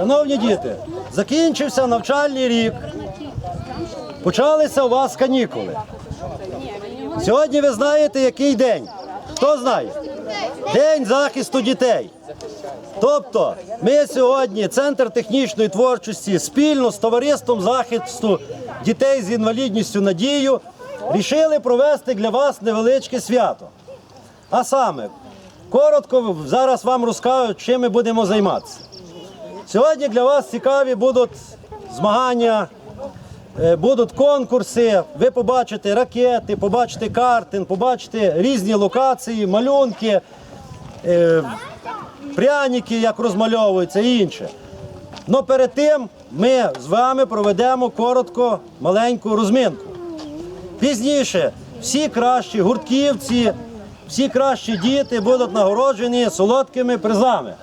Шановні діти, закінчився навчальний рік. Почалися у вас канікули. Сьогодні ви знаєте, який день. Хто знає? День захисту дітей. Тобто, ми сьогодні, Центр технічної творчості, спільно з товариством захисту дітей з інвалідністю Надію, рішили провести для вас невеличке свято. А саме, коротко зараз вам розкажу, чим ми будемо займатися. Сьогодні для вас цікаві будуть змагання, е, будуть конкурси. Ви побачите ракети, побачите картин, побачите різні локації, малюнки, е, пряники, як розмальовуються і інше. Но перед тим ми з вами проведемо коротко маленьку розминку. Пізніше всі кращі гуртківці, всі кращі діти будуть нагороджені солодкими призами.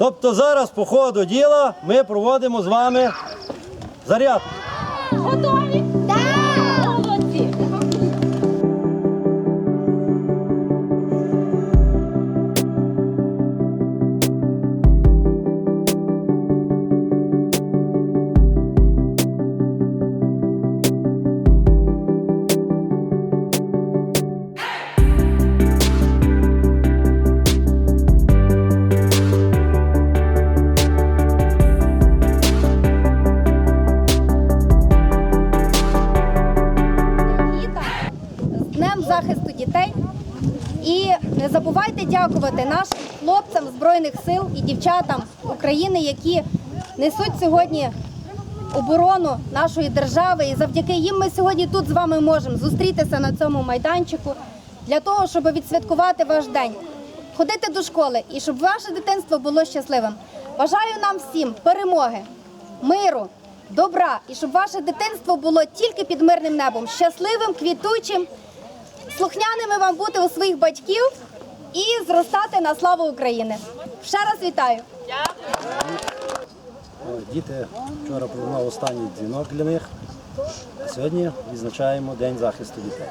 Тобто зараз по ходу діла ми проводимо з вами зарядку. Забувайте дякувати нашим хлопцям Збройних сил і дівчатам України, які несуть сьогодні оборону нашої держави. І завдяки їм ми сьогодні тут з вами можемо зустрітися на цьому майданчику для того, щоб відсвяткувати ваш день, ходити до школи і щоб ваше дитинство було щасливим. Бажаю нам всім перемоги, миру, добра і щоб ваше дитинство було тільки під мирним небом, щасливим, квітучим, слухняними вам бути у своїх батьків і зростати на славу України. Ще раз вітаю! Діти вчора пролунав останній дзвінок для них. Сьогодні відзначаємо День захисту дітей.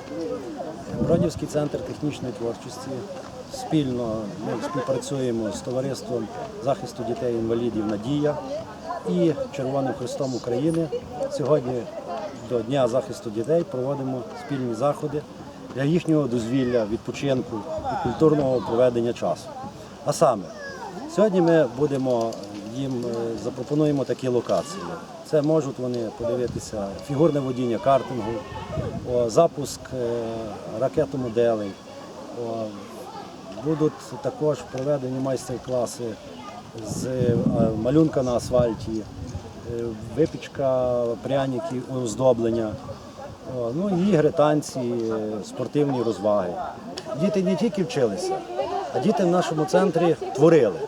Бродівський центр технічної творчості спільно ми співпрацюємо з товариством захисту дітей-інвалідів Надія і Червоним Христом України. Сьогодні до Дня захисту дітей проводимо спільні заходи для їхнього дозвілля, відпочинку і культурного проведення часу. А саме, сьогодні ми будемо їм е, запропонуємо такі локації. Це можуть вони подивитися фігурне водіння картингу, запуск е, ракетомоделей. Будуть також проведені майстер-класи з е, малюнка на асфальті, випічка пряників, оздоблення. Ну, ігри, танці, спортивні розваги. Діти не тільки вчилися, а діти в нашому центрі творили.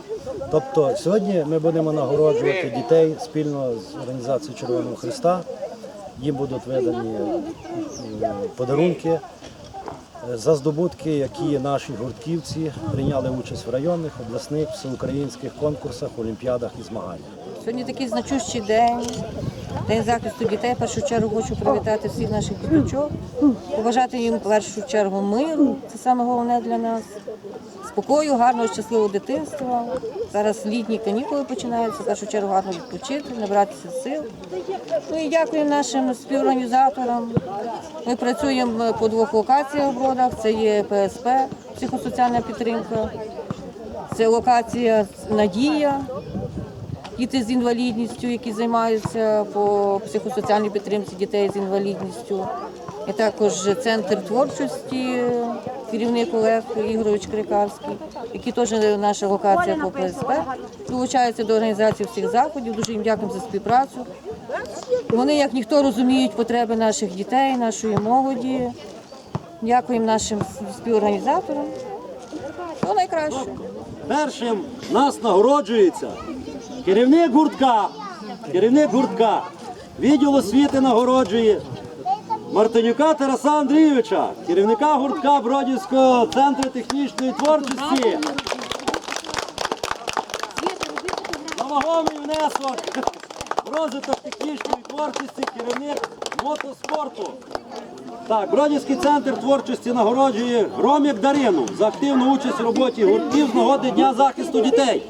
Тобто сьогодні ми будемо нагороджувати дітей спільно з організацією Червоного Христа. Їм будуть видані е, подарунки е, за здобутки, які наші гуртківці прийняли участь в районних, обласних, всеукраїнських конкурсах, олімпіадах і змаганнях. Сьогодні такий значущий день, день захисту дітей. В першу чергу хочу привітати всіх наших діточок, побажати їм в першу чергу миру. Це саме головне для нас. Спокою, гарного, щасливого дитинства. Зараз літні канікули починаються, в першу чергу гарно відпочити, набратися сил. Ну і дякую нашим співорганізаторам. Ми працюємо по двох локаціях в бродах. Це є ПСП, психосоціальна підтримка. Це локація Надія, діти з інвалідністю, які займаються по психосоціальній підтримці дітей з інвалідністю. І також центр творчості, керівник Олег Ігорович Крикавський, який теж наша локація по ПСП, долучаються до організації всіх заходів. Дуже їм дякуємо за співпрацю. Вони, як ніхто, розуміють потреби наших дітей, нашої молоді. Дякуємо нашим співорганізаторам. Все найкраще. Першим нас нагороджується керівник гуртка. Керівник гуртка. Відділ освіти нагороджує Мартинюка Тараса Андрійовича, керівника гуртка Бродівського центру технічної творчості. Вагомий внесок в розвиток технічної творчості керівник мотоспорту. Так, Бродівський центр творчості нагороджує Громік Дарину за активну участь в роботі гуртків з нагоди Дня захисту дітей.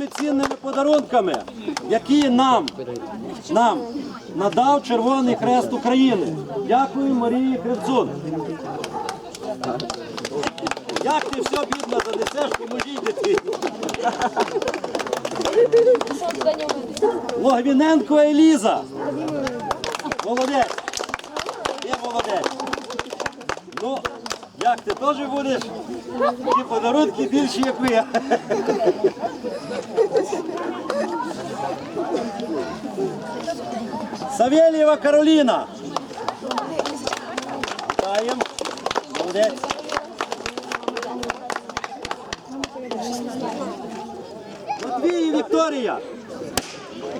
Маленькими цінними подарунками, які нам, нам надав Червоний Хрест України. Дякую Марії Кривцун. Як ти все бідно занесеш, поможіть дитині. Логвіненко Еліза. Молодець. Ти молодець. Ну, як ти теж будеш? Ті подарунки більші, як ви. Савєлєва Кароліна. Вітаємо. Матвій Вікторія.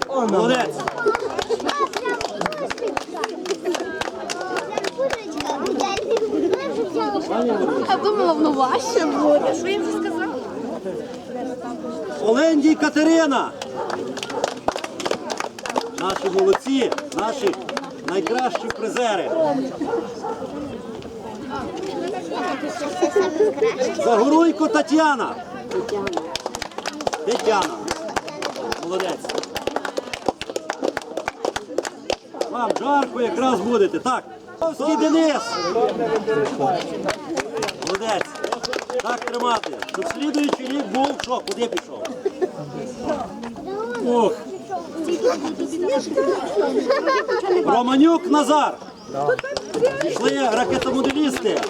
Молодець. Я думала, воно важче буде. Що я вже сказала? Олендій Катерина. Наші молодці, наші найкращі призери. Загоруйко Тетяна. Тетяна. Молодець. Вам жарко якраз будете. Так. Денис. Молодець. Так тримати. Щоб слідуючий рік був що? Куди пішов? Ух. Романюк Назар. Пішли ракетомоделісти.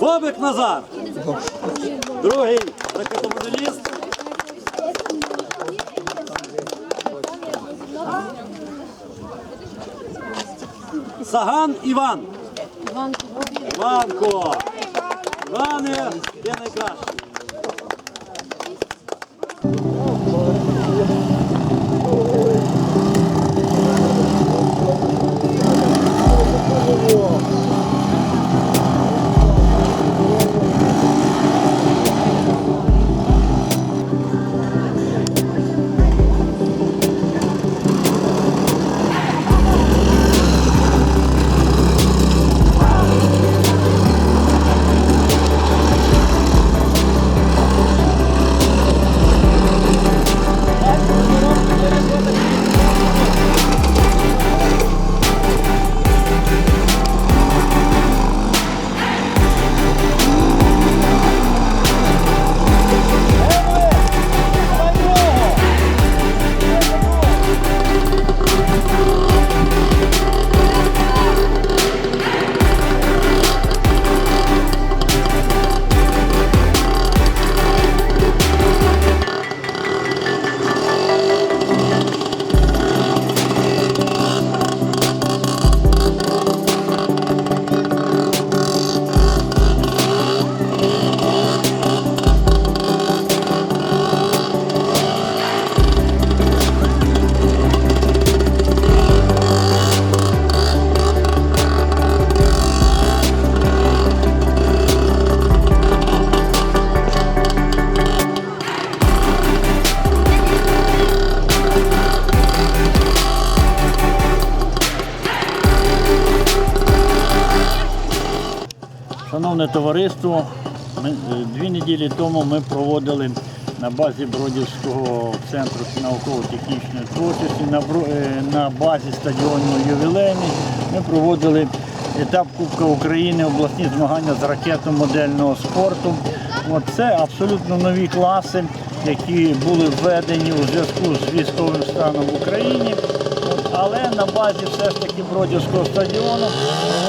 Бобик Назар. Другий ракетомоделіст. Саган Іван. Іванко. Іване, ти найкращий. Шановне товариство, ми, е, дві неділі тому ми проводили на базі Бродівського центру науково-технічної творчості, на, е, на базі стадіону ювілейний. Ми проводили етап Кубка України, обласні змагання з ракетно-модельного спорту. От це абсолютно нові класи, які були введені у зв'язку з військовим станом в Україні. Але на базі все ж таки Бродівського стадіону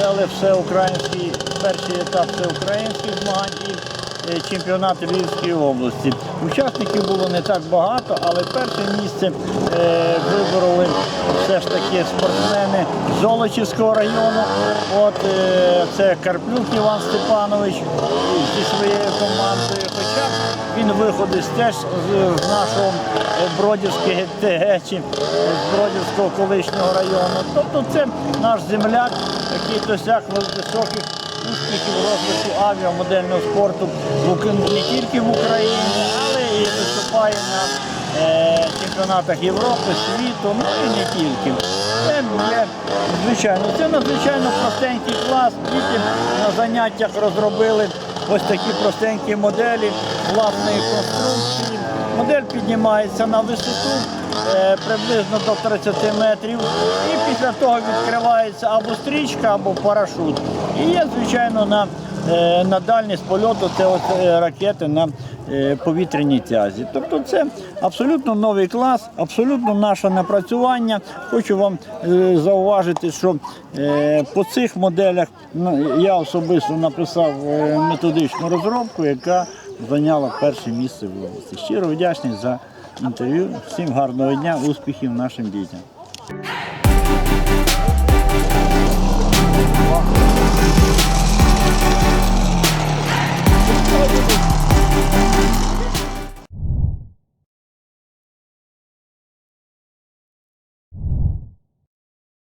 провели всеукраїнський перший етап всеукраїнських змагань і е, чемпіонат Львівської області. Учасників було не так багато, але перше місце е, вибороли все ж таки спортсмени Золочівського району. От е, це Карплюк Іван Степанович зі своєю командою. Хоча він виходить теж з, нашого Бродівського ГТГ чи з Бродівського колишнього району. Тобто це наш земляк, який досяг високих успіхів розвитку авіамодельного спорту не тільки в Україні, але і виступає на е, чемпіонатах Європи, світу, ну і не тільки. Це є, звичайно, це надзвичайно простенький клас. Діти на заняттях розробили ось такі простенькі моделі власної конструкції. Модель піднімається на висоту приблизно до 30 метрів. І після того відкривається або стрічка, або парашут. І є, звичайно, на, е, на дальність польоту це от, е, ракети на е, повітряній тязі. Тобто це абсолютно новий клас, абсолютно наше напрацювання. Хочу вам е, зауважити, що е, по цих моделях ну, я особисто написав е, методичну розробку, яка зайняла перше місце в області. Щиро вдячний за інтерв'ю. Всім гарного дня, успіхів нашим дітям.